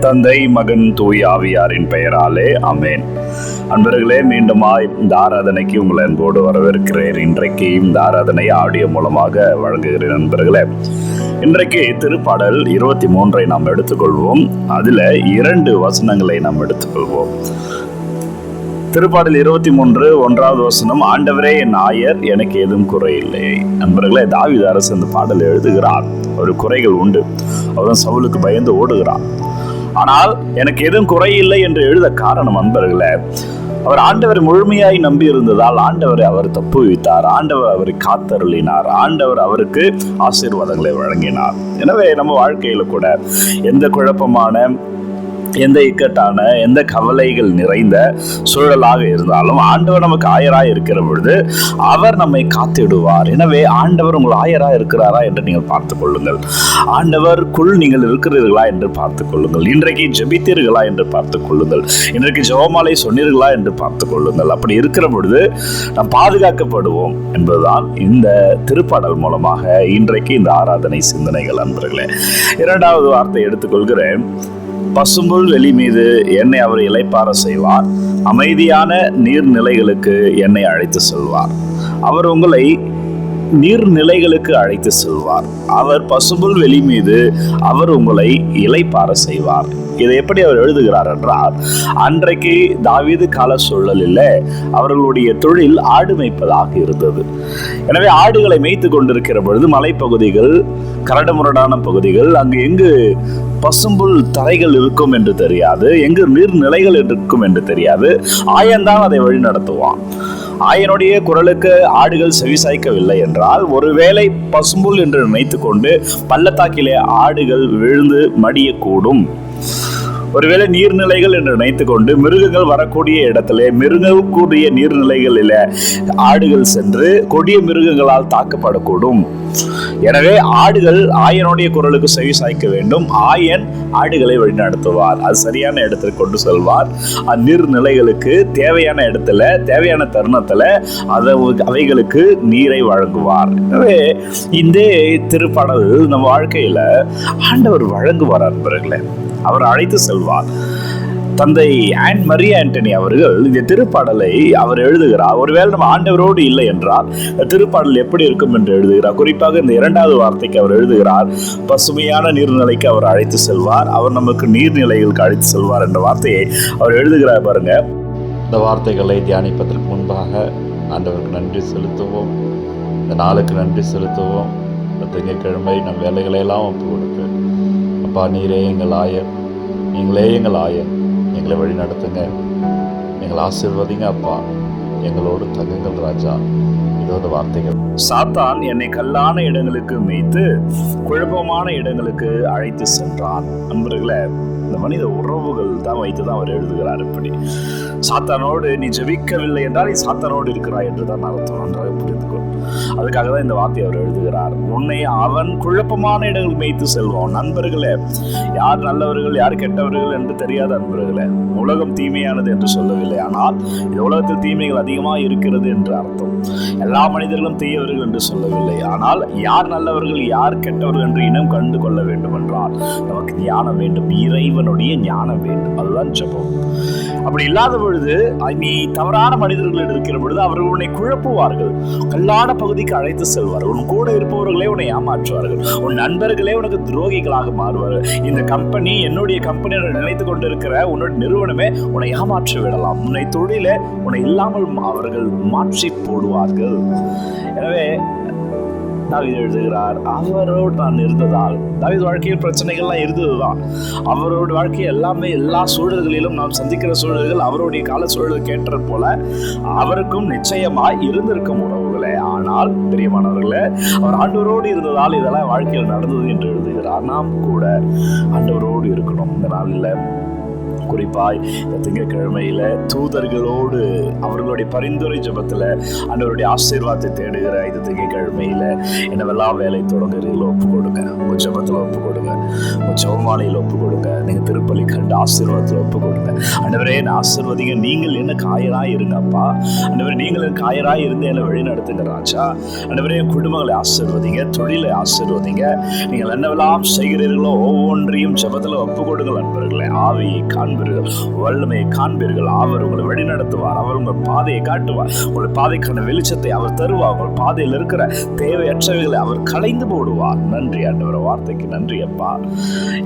தந்தை மகன் தூய் ஆவியாரின் பெயராலே அமேன் அன்பர்களே மீண்டுமாய் இந்த ஆராதனைக்கு உங்களை அன்போடு வரவேற்கிறேன். இன்றைக்கு இந்த ஆராதனை ஆடியோ மூலமாக வழங்குகிறேன் நண்பர்களே. இன்றைக்கு திருப்பாடல் இருபத்தி மூன்றை நாம் எடுத்துக்கொள்வோம். அதில் இரண்டு வசனங்களை நாம் எடுத்துக்கொள்வோம். திருப்பாடல் இருபத்தி மூன்று ஒன்றாவது வசனம் ஆண்டவரே என் ஆயர் எனக்கு ஏதும் குறையில்லை நண்பர்களே தாவித அரசு இந்த பாடல் எழுதுகிறார். ஒரு குறைகள் உண்டு. அவன் சவுலுக்கு பயந்து ஓடுகிறான். ஆனால் எனக்கு எதுவும் குறையில்லை என்று எழுத காரணம் அன்பர்களே. அவர் ஆண்டவர் முழுமையாய் நம்பி இருந்ததால் ஆண்டவரை அவர் தப்புவித்தார். ஆண்டவர் அவரை காத்தருளினார். ஆண்டவர் அவருக்கு ஆசீர்வாதங்களை வழங்கினார். எனவே நம்ம வாழ்க்கையில கூட எந்த குழப்பமான எந்த இக்கட்டான எந்த கவலைகள் நிறைந்த சூழலாக இருந்தாலும் ஆண்டவர் நமக்கு ஆயராக இருக்கிற பொழுது அவர் நம்மை காத்திடுவார். எனவே ஆண்டவர் உங்கள் ஆயராக இருக்கிறாரா என்று நீங்கள் பார்த்துக் கொள்ளுங்கள். ஆண்டவருக்குள் நீங்கள் இருக்கிறீர்களா என்று பார்த்துக் கொள்ளுங்கள். இன்றைக்கு ஜெபித்தீர்களா என்று பார்த்துக் கொள்ளுங்கள். இன்றைக்கு ஜெபமாலை சொன்னீர்களா என்று பார்த்துக் கொள்ளுங்கள். அப்படி இருக்கிற பொழுது நாம் பாதுகாக்கப்படுவோம் என்பதுதான் இந்த திருப்பாடல் மூலமாக இன்றைக்கு இந்த ஆராதனை சிந்தனைகள் அன்பர்களே. இரண்டாவது வார்த்தை எடுத்துக்கொள்கிறேன் பசும்புல் வெளி மீது என்னை அவர் இலைப்பார செய்வார். அமைதியான நீர்நிலைகளுக்கு என்னை அழைத்து செல்வார். அவர் உங்களை நீர்நிலைகளுக்கு அழைத்து செல்வார். அவர் பசும்புல் வெளி மீது அவர் உங்களை இலைப்பார செய்வார். இதை எப்படி அவர் எழுதுகிறார் என்றால் அன்றைக்கு தாவீது கால சூழலில் அவர்களுடைய தொழில் ஆடு மேய்ப்பதாக இருந்தது. எனவே ஆடுகளை மேய்த்து கொண்டிருக்கிற பொழுது மலைப்பகுதிகள் கரடுமுரடான பகுதிகள் அங்கு எங்கு பசும்புல் தரைகள் இருக்கும் என்று தெரியாது எங்கு நீர்நிலைகள் இருக்கும் என்று தெரியாது. ஆயன்தான் அதை வழி நடத்துவான். ஆயனுடைய குரலுக்கு ஆடுகள் செவிசாய்க்கவில்லை என்றால் ஒருவேளை பசும்புல் என்று நினைத்து கொண்டு பள்ளத்தாக்கிலே ஆடுகள் விழுந்து மடியக்கூடும். ஒருவேளை நீர்நிலைகள் என்று நினைத்துக் கொண்டு மிருகங்கள் வரக்கூடிய இடத்துல மிருகக்கூடிய நீர்நிலைகளில ஆடுகள் சென்று கொடிய மிருகங்களால் தாக்கப்படக்கூடும். எனவே ஆடுகள் ஆயனுடைய குரலுக்கு செவி சாய்க்க வேண்டும். ஆயன் ஆடுகளை வழிநடத்துவார். அது சரியான இடத்திற்கு கொண்டு செல்வார். அந்நீர்நிலைகளுக்கு தேவையான இடத்துல தேவையான தருணத்துல அதை அவைகளுக்கு நீரை வழங்குவார். எனவே இந்த திருப்பாடல் நம்ம வாழ்க்கையில ஆண்டவர் வழங்குவார் அன்பர்களே. அவர் அழைத்து செல்வார். தந்தை ஆன் மரியா ஆண்டனி அவர்கள் இந்த திருப்பாடலை அவர் எழுதுகிறார். ஒருவேளை நம்ம ஆண்டவரோடு இல்லை என்றால் இந்த திருப்பாடல் எப்படி இருக்கும் என்று எழுதுகிறார். குறிப்பாக இந்த இரண்டாவது வார்த்தைக்கு அவர் எழுதுகிறார் பசுமையான நீர்நிலைக்கு அவர் அழைத்து செல்வார் அவர் நமக்கு நீர்நிலைகளுக்கு அழைத்து செல்வார் என்ற வார்த்தையை அவர் எழுதுகிறார் பாருங்க. இந்த வார்த்தைகளை தியானிப்பதற்கு முன்பாக ஆண்டவருக்கு நன்றி செலுத்துவோம். இந்த நாளுக்கு நன்றி செலுத்துவோம். இந்த திங்கட்கிழமை நம் வேலைகளை எல்லாம் ஒப்பு கொடுத்து அப்பா நீரே எங்கள் ஆயர் நீங்களே எங்கள் ஆயர் எங்களை வழி நடத்துங்க. எங்களை ஆசிர்வதிங்க அப்பா. எங்களோடு தங்குங்கள் ராஜா. இதோட வார்த்தைகள். சாத்தான் என்னை கல்லான இடங்களுக்கு மேய்த்து குழப்பமான இடங்களுக்கு அழைத்து சென்றான். நண்பர்களை இந்த மனித உறவுகள் தான் வைத்து தான் அவர் எழுதுகிறார் இப்படி. சாத்தானோடு நீ ஜெபிக்கவில்லை என்றால் நீ சாத்தானோடு இருக்கிறாய் என்று தான் அர்த்தம் நன்றாக புரிந்து கொள். அதுக்காக தான் இந்த வார்த்தையை அவர் எழுதுகிறார். உன்னை அவன் குழப்பமான இடங்கள் மேய்த்து செல்வான். நண்பர்களே யார் நல்லவர்கள் யார் கெட்டவர்கள் என்று தெரியாத நண்பர்களே உலகம் தீமையானது என்று சொல்லவில்லை. ஆனால் இந்த உலகத்தில் தீமைகள் அதிகமாக இருக்கிறது என்று அர்த்தம். எல்லா மனிதர்களும் தீயவர்கள் என்று சொல்லவில்லை. ஆனால் யார் நல்லவர்கள் யார் கெட்டவர்கள் என்று இனம் கண்டு கொள்ள வேண்டும் என்றால் நமக்கு தியானம் வேண்டும். தேவனுடைய ஞானம் வேண்டும். அதுதான் ஜபம். அப்படி இல்லாத பொழுது நீ தவறான மனிதர்களிடம் இருக்கிற பொழுது அவர்கள் உன்னை குழப்புவார்கள். கல்லான பகுதிக்கு அழைத்து செல்வார்கள். உன் கூட இருப்பவர்களே உன்னை ஏமாற்றுவார்கள். உன் நண்பர்களே உனக்கு துரோகிகளாக மாறுவார்கள். இந்த கம்பெனி என்னுடைய கம்பெனி நினைத்து கொண்டிருக்கிற உன்னோட நிறுவனமே உன்னை ஏமாற்றி விடலாம். உன்னை தொழில உன்னை இல்லாமல் அவர்கள் மாற்றி போடுவார்கள். எனவே தாவீது எழுதுகிறார் அவரோடு நான் இருந்ததால். தாவீது வாழ்க்கையில் பிரச்சனைகள்லாம் இருந்ததுதான். அவரோட வாழ்க்கை எல்லாமே எல்லா சூழல்களிலும் நாம் சந்திக்கிற சூழல்கள் அவருடைய கால சூழலுக்கு ஏற்ற போல அவருக்கும் நிச்சயமாக இருந்திருக்கும் உறவுகளே. ஆனால் பிரியமானவர்களே அவர் ஆண்டவரோடு இருந்ததால் இதெல்லாம் வாழ்க்கையில் நடந்தது என்று எழுதுகிறார். நாம் கூட ஆண்டவரோடு இருக்கணும் இந்த நாளில். குறிப்பாய் இந்த திங்கக்கிழமையில் தூதர்களோடு அவர்களுடைய பரிந்துரை ஜபத்தில் அன்றவருடைய ஆசீர்வாதத்தை தேடுகிற இந்த திங்கக்கிழமையில் என்னவெல்லாம் வேலை தொடங்குறீங்களோ ஒப்பு கொடுங்க. உங்கள் ஜபத்தில் ஒப்பு கொடுங்க. உங்கள் ஜெபமாலையில் ஒப்பு கொடுங்க. நீங்கள் திருப்பலி கண்டு ஆசீர்வாதத்தில் ஒப்பு கொடுங்க. ஆண்டவரே என்ன ஆசீர்வதிங்க நீங்கள் என்ன காயராக இருங்கப்பா ஆண்டவரே நீங்கள் என் காயராய் இருந்து என்னை வழி நடத்துங்க ராஜா. ஆண்டவரே என் குடும்பங்களை ஆசீர்வதிங்க தொழிலை ஆசீர்வதிங்க. நீங்கள் என்னவெல்லாம் செய்கிறீர்களோ ஒவ்வொன்றையும் ஜெபத்தில் ஒப்பு கொடுங்கள் நண்பர்களே கண் காண்பீர்கள். வல்லமையை காண்பீர்கள். அவர் உங்களை வழி நடத்துவார் அவர் உங்கள் பாதையை காட்டுவார். உங்கள் பாதைக்கான வெளிச்சத்தை அவர் தருவார். உங்கள் பாதையில் இருக்கிற தேவையற்றவைகளை அவர் கலைந்து போடுவார். நன்றி ஆண்டவர். வார்த்தைக்கு நன்றி அப்பா.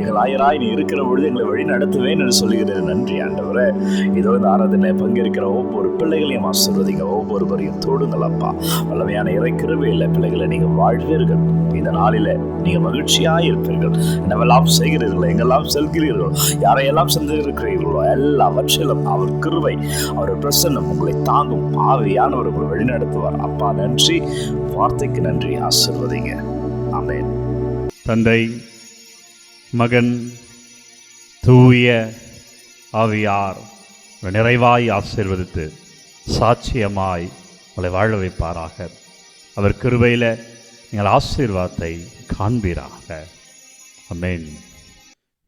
எங்கள் ஆயராய் நீ இருக்கிற பொழுது எங்களை வழி நடத்துவேன் என்று சொல்லுகிறேன் நன்றி ஆண்டவரே. இதோ இந்த ஆராதனை பங்கேற்கிற ஒவ்வொரு பிள்ளைகளையும் ஆசிர்வதிங்க. ஒவ்வொருவரையும் தொடுங்கள் அப்பா. வல்லமையான இறைக்கிறவே இல்லை பிள்ளைகளை நீங்கள் வாழ்வீர்கள். இந்த நாளில் நீங்கள் மகிழ்ச்சியாக இருப்பீர்கள் என்னவெல்லாம் செய்கிறீர்களோ எங்கெல்லாம் செல்கிறீர்கள் யாரையெல்லாம் இருக்கிறீர்களோ? எல்லாவற்றிலும் அவர் கிருவை அவர் பிரசன்னம் உங்களை தாங்கும் ஆவியானவர் உங்களை வழிநடத்துவார். அப்பா நன்றி. வார்த்தைக்கு நன்றி. ஆசிர்வதிங்க. ஆமேன். தந்தை மகன் தூய ஆவியார் நிறைவாய் ஆசீர்வதித்து சாட்சியமாய் உங்களை வாழ வைப்பாராக. அவர் கிருபையில் நீங்கள் ஆசீர்வாதத்தை காண்பீராக. அமேன்